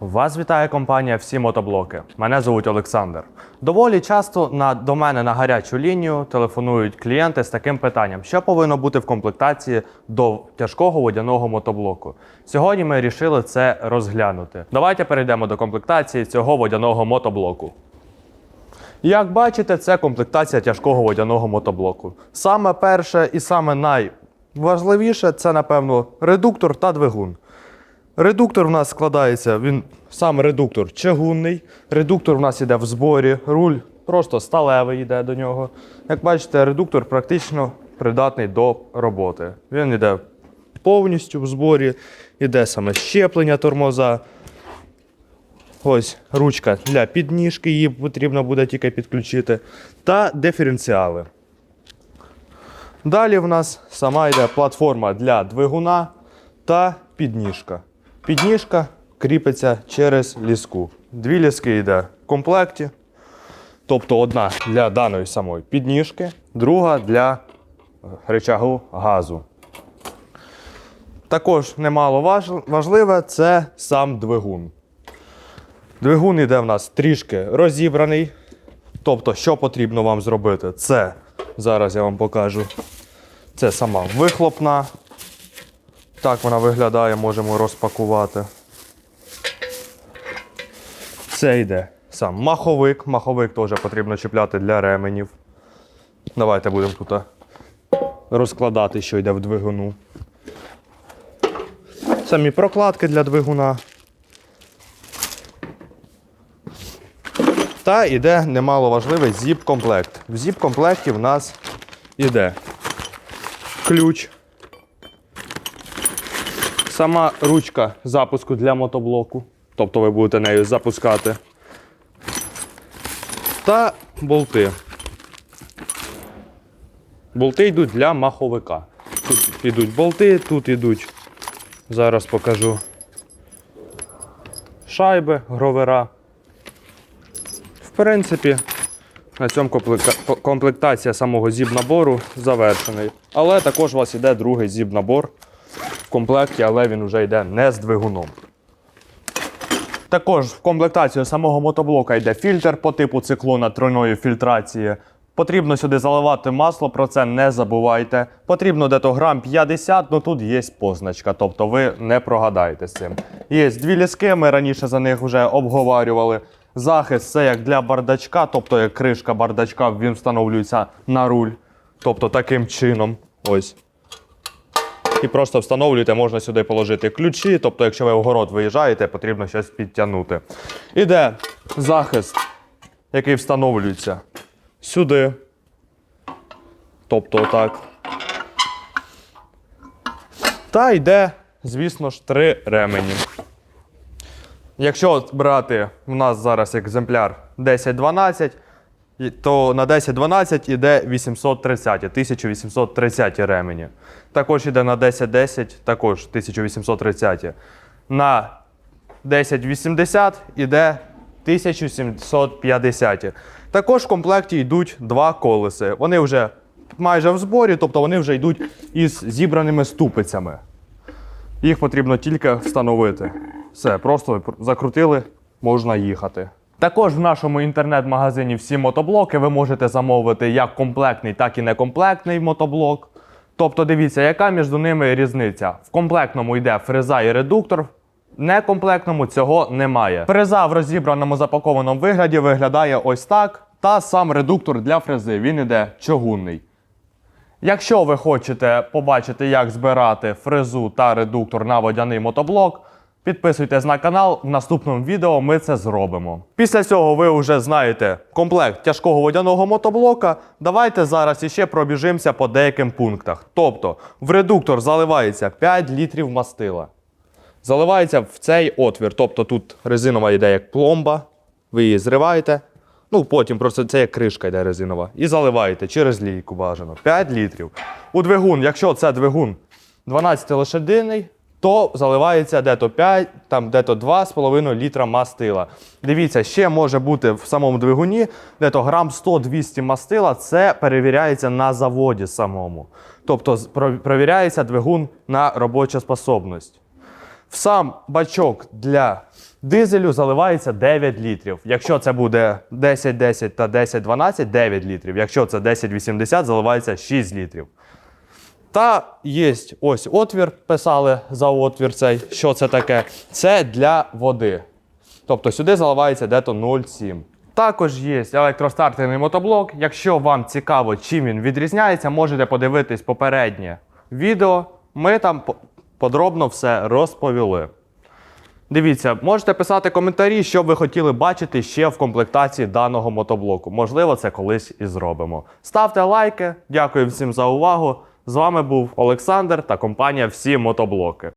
Вас вітає компанія Всі мотоблоки. Мене звуть Олександр. Доволі часто на, до мене на гарячу лінію телефонують клієнти з таким питанням, що повинно бути в комплектації до тяжкого водяного мотоблоку. Сьогодні ми вирішили це розглянути. Давайте перейдемо до комплектації цього водяного мотоблоку. Як бачите, це комплектація тяжкого водяного мотоблоку. Саме перше і саме найважливіше це, напевно, редуктор та двигун. Редуктор в нас складається, він сам редуктор чагунний. Редуктор в нас йде в зборі, руль просто сталевий йде до нього. Як бачите, редуктор практично придатний до роботи. Він йде повністю в зборі, йде саме щеплення тормоза. Ось ручка для підніжки, її потрібно буде тільки підключити. Та диференціали. Далі в нас сама йде платформа для двигуна та підніжка. Підніжка кріпиться через ліску. Дві ліски йде в комплекті. Тобто одна для даної самої підніжки, друга для речагу газу. Також немало важ- важливе це сам двигун. Двигун йде в нас трішки розібраний. Тобто, що потрібно вам зробити? Це зараз я вам покажу. Це сама вихлопна. Так вона виглядає, можемо розпакувати. Це йде сам маховик. Маховик теж потрібно чіпляти для ременів. Давайте будемо тут розкладати, що йде в двигуну. Самі прокладки для двигуна. Та йде немало важливий зіп-комплект. В зіп-комплекті в нас іде ключ. Сама ручка запуску для мотоблоку. Тобто ви будете нею запускати. Та болти. Болти йдуть для маховика. Тут йдуть болти, тут йдуть, зараз покажу. Шайби, гровера. В принципі, на цьому комплектація самого зіб-набору завершений. Але також у вас йде другий зіб-набор в комплекті, але він вже йде не з двигуном. Також в комплектацію самого мотоблока йде фільтр по типу циклона тройної фільтрації. Потрібно сюди заливати масло, про це не забувайте. Потрібно дето грам 50, ну тут є позначка, тобто ви не прогадаєте з цим. Є дві ліски, ми раніше за них вже обговорювали. Захист це як для бардачка, тобто як кришка бардачка, він встановлюється на руль. Тобто таким чином. Ось. І просто встановлюєте, можна сюди положити ключі. Тобто, якщо ви в город виїжджаєте, потрібно щось підтягнути. Іде захист, який встановлюється сюди. Тобто так. Та йде, звісно ж, три ремені. Якщо брати в нас зараз екземпляр 10-12, і- то на 10-12 іде 830, 1830 ремені. Також іде на 10-10, також 1830. На 1080 іде 1750. Також в комплекті йдуть два колеси. Вони вже майже в зборі, тобто вони вже йдуть із зібраними ступицями. Їх потрібно тільки встановити. Все, просто закрутили, можна їхати. Також в нашому інтернет-магазині всі мотоблоки ви можете замовити як комплектний, так і некомплектний мотоблок. Тобто дивіться, яка між ними різниця. В комплектному йде фреза і редуктор, в некомплектному цього немає. Фреза в розібраному запакованому вигляді виглядає ось так. Та сам редуктор для фрези він іде чогунний. Якщо ви хочете побачити, як збирати фрезу та редуктор на водяний мотоблок, підписуйтесь на канал. В наступному відео ми це зробимо. Після цього ви вже знаєте комплект тяжкого водяного мотоблока. Давайте зараз іще пробіжимося по деяким пунктах. Тобто, в редуктор заливається 5 літрів мастила. Заливається в цей отвір. Тобто тут резинова йде як пломба, ви її зриваєте. Ну, потім просто це як кришка йде резинова. І заливаєте через лійку бажано. 5 літрів. У двигун, якщо це двигун 12 лошадиний, то заливається дето 5, там дето 2,5 літра мастила. Дивіться, ще може бути в самому двигуні дето грам 100-200 мастила. Це перевіряється на заводі самому. Тобто перевіряється двигун на робочу способність. В сам бачок для дизелю заливається 9 літрів. Якщо це буде 10-10 та 10-12, 9 літрів. Якщо це 10-80, заливається 6 літрів. Та є ось отвір, писали за отвір цей. Що це таке? Це для води. Тобто сюди заливається дето 0,7. Також є електростартерний мотоблок. Якщо вам цікаво, чим він відрізняється, можете подивитись попереднє відео. Ми там подробно все розповіли. Дивіться, можете писати коментарі, що ви хотіли бачити ще в комплектації даного мотоблоку. Можливо, це колись і зробимо. Ставте лайки. Дякую всім за увагу. З вами був Олександр та компанія Всі мотоблоки.